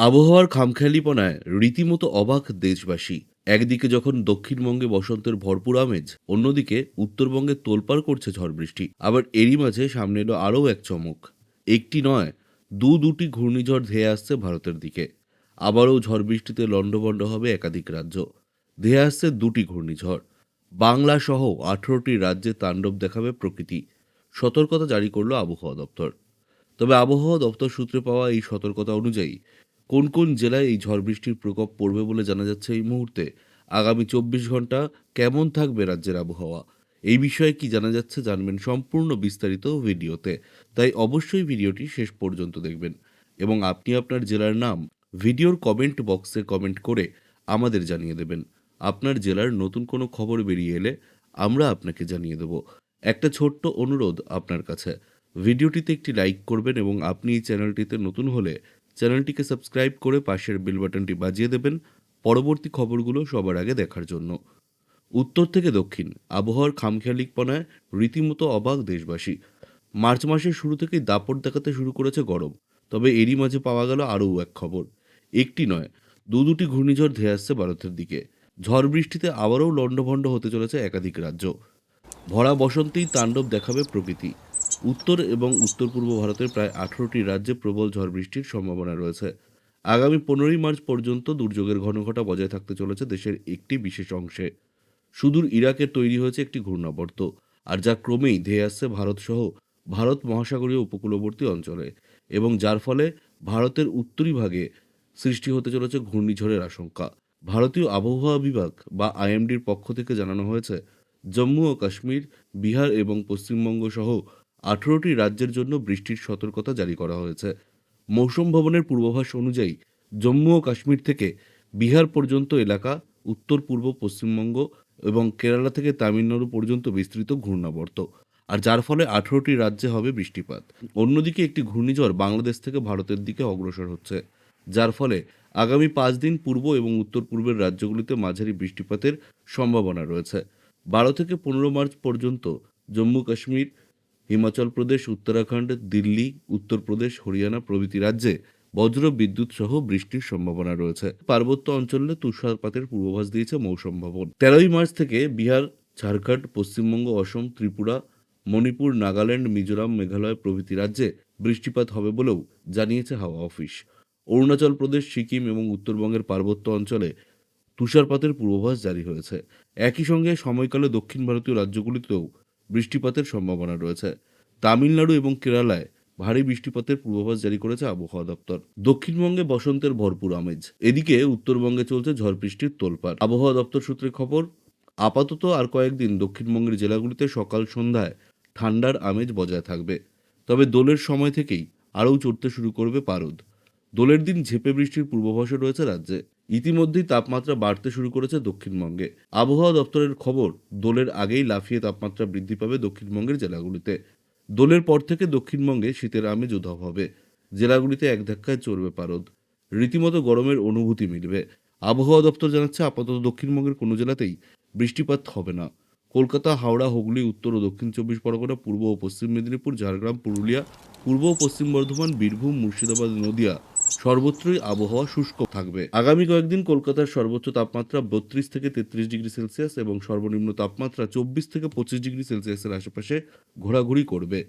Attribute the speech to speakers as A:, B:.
A: আবহাওয়ার খামখেয়ালিপনায় রীতিমতো অবাক দেশবাসী। একদিকে যখন দক্ষিণবঙ্গে বসন্তের ভরপুর আমেজ, অন্যদিকে উত্তরবঙ্গে তোলপাড় করছে ঝড় বৃষ্টি। আবার এরই মাঝে সামনে এলো আরও এক চমক। একটি নয়, দু দুটি ঘূর্ণিঝড় ধেয়ে আসছে ভারতের দিকে। আবারও ঝড় বৃষ্টিতে লণ্ডভণ্ড হবে একাধিক রাজ্য। ধেয়ে আসছে দুটি ঘূর্ণিঝড়। বাংলা সহ আঠেরোটি রাজ্যে তাণ্ডব দেখাবে প্রকৃতি। সতর্কতা জারি করল আবহাওয়া দপ্তর। তবে আবহাওয়া দপ্তর সূত্রে পাওয়া এই সতর্কতা অনুযায়ী কোন কোন জেলায় এই ঝড় বৃষ্টির প্রকোপ পড়বে বলে জানা যাচ্ছে এই মুহূর্তে? আগামী চব্বিশ ঘণ্টা কেমন থাকবে রাজ্যের আবহাওয়া? এই বিষয়ে কি জানা যাচ্ছে জানবেন সম্পূর্ণ বিস্তারিত ভিডিওতে। তাই অবশ্যই ভিডিওটি শেষ পর্যন্ত দেখবেন। এবং আপনি আপনার জেলার নাম ভিডিওর কমেন্ট বক্সে কমেন্ট করে আমাদের জানিয়ে দেবেন। আপনার জেলার নতুন কোনো খবর বেরিয়ে এলে আমরা আপনাকে জানিয়ে দেব। একটা ছোট্ট অনুরোধ আপনার কাছে। ভিডিওটিতে একটি লাইক করবেন এবং আপনি এই চ্যানেলটিতে নতুন হলে চ্যানেলটিকে সাবস্ক্রাইব করে পাশের বেল বাটনটি বাজিয়ে দেবেন পরবর্তী খবরগুলো সবার আগে দেখার জন্য। উত্তর থেকে দক্ষিণ, আবহাওয়ার খামখেয়ালিপনায় রীতিমতো অবাক দেশবাসী। মার্চ মাসের শুরু থেকেই দাপট দেখাতে শুরু করেছে গরম, তবে এরই মাঝে পাওয়া গেল আরও এক খবর। একটি নয়, দু দুটি ঘূর্ণিঝড় ধেয়ে আসছে ভারতের দিকে। ঝড় বৃষ্টিতে আবারও লণ্ডভণ্ড হতে চলেছে একাধিক রাজ্য। ভরা বসন্তেই তাণ্ডব দেখাবে প্রকৃতি। উত্তর এবং উত্তর পূর্ব ভারতের প্রায় আঠারোটি রাজ্যে প্রবল ঝড় বৃষ্টির সম্ভাবনা রয়েছে। আগামী পনেরোই মার্চ পর্যন্ত দুর্যোগের ঘনঘটা বজায় থাকতে চলেছে দেশের একটি বিশেষ অংশে। সুদূর ইরাকে তৈরি হয়েছে একটি ঘূর্ণাবর্ত, আর যা ক্রমেই ধেয়ে আসছে ভারতসহ ভারত মহাসাগরীয় উপকূলবর্তী অঞ্চলে, এবং যার ফলে ভারতের উত্তরি ভাগে সৃষ্টি হতে চলেছে ঘূর্ণিঝড়ের আশঙ্কা। ভারতীয় আবহাওয়া বিভাগ বা আইএমডির পক্ষ থেকে জানানো হয়েছে, জম্মু ও কাশ্মীর, বিহার এবং পশ্চিমবঙ্গ সহ আঠেরোটি রাজ্যের জন্য বৃষ্টির সতর্কতা জারি করা হয়েছে। মৌসুম ভবনের পূর্বাভাস অনুযায়ী জম্মু ও কাশ্মীর থেকে বিহার পর্যন্ত এলাকা, উত্তর, পূর্ব, পশ্চিমবঙ্গ এবং কেরালা থেকে তামিলনাড়ু পর্যন্ত বিস্তৃত ঘূর্ণাবর্ত। আর যার ফলে আঠেরোটি রাজ্যে হবে বৃষ্টিপাত। অন্যদিকে একটি ঘূর্ণিঝড় বাংলাদেশ থেকে ভারতের দিকে অগ্রসর হচ্ছে। যার ফলে আগামী পাঁচ দিন পূর্ব এবং উত্তর পূর্বের রাজ্যগুলিতে মাঝারি বৃষ্টিপাতের সম্ভাবনা রয়েছে। বারো থেকে পনেরো মার্চ পর্যন্ত জম্মু কাশ্মীর হিমাচল প্রদেশ, উত্তরাখণ্ড, দিল্লি উত্তরপ্রদেশ হরিয়ানা প্রভৃতি রাজ্যে বজ্র বিদ্যুৎ সহ বৃষ্টির সম্ভাবনা রয়েছে। পার্বত্য অঞ্চলে তুষারপাতের পূর্বাভাস দিয়েছে মৌসুম ভবন। তেরোই মার্চ থেকে বিহার, ঝাড়খণ্ড, পশ্চিমবঙ্গ, অসম, ত্রিপুরা, মণিপুর, নাগাল্যান্ড, মিজোরাম, মেঘালয় প্রভৃতি রাজ্যে বৃষ্টিপাত হবে বলেও জানিয়েছে হাওয়া অফিস। অরুণাচল প্রদেশ, সিকিম এবং উত্তরবঙ্গের পার্বত্য অঞ্চলে তুষারপাতের পূর্বাভাস জারি হয়েছে। একই সঙ্গে সময়কালে দক্ষিণ ভারতীয় রাজ্যগুলিতেও বৃষ্টিপাতের সম্ভাবনা রয়েছে। তামিলনাড়ু এবং কেরালায় ভারী বৃষ্টিপাতের পূর্বাভাস জারি করেছে আবহাওয়া দপ্তর। দক্ষিণবঙ্গে বসন্তের ভরপুর আমেজ। এদিকে উত্তরবঙ্গে চলছে ঝড় বৃষ্টির তোলপাড়। আবহাওয়া দপ্তর সূত্রে খবর, আপাতত আর কয়েকদিন দক্ষিণবঙ্গের জেলাগুলিতে সকাল সন্ধ্যায় ঠান্ডার আমেজ বজায় থাকবে। তবে দোলের সময় থেকেই আরও চড়তে শুরু করবে পারদ। দোলের দিন ঝেপে বৃষ্টির পূর্বাভাসও রয়েছে রাজ্যে। ইতিমধ্যেই তাপমাত্রা বাড়তে শুরু করেছে দক্ষিণবঙ্গে। আবহাওয়া দপ্তরের খবর, দোলের আগেই লাফিয়ে তাপমাত্রা বৃদ্ধি পাবে দক্ষিণবঙ্গের জেলাগুলিতে। দোলের পর থেকে দক্ষিণবঙ্গে শীতের আমেজ উধাও হবে। জেলাগুলিতে এক ধাক্কায় চড়বে পারদ। রীতিমতো গরমের অনুভূতি মিলবে। আবহাওয়া দপ্তর জানাচ্ছে, আপাতত দক্ষিণবঙ্গের কোনো জেলাতেই বৃষ্টিপাত হবে না। কলকাতা, হাওড়া, হুগলি, উত্তর ও দক্ষিণ চব্বিশ পরগনা, পূর্ব ও পশ্চিম মেদিনীপুর, ঝাড়গ্রাম, পুরুলিয়া, পূর্ব ও পশ্চিম বর্ধমান, বীরভূম, মুর্শিদাবাদ, নদিয়া সর্বত্রই আবহাওয়া শুষ্ক থাকবে। আগামী কয়েকদিন কলকাতার সর্বোচ্চ তাপমাত্রা বত্রিশ থেকে তেত্রিশ ডিগ্রি সেলসিয়াস এবং সর্বনিম্ন তাপমাত্রা চব্বিশ থেকে পঁচিশ ডিগ্রি সেলসিয়াসের আশেপাশে ঘোরাঘুরি করবে।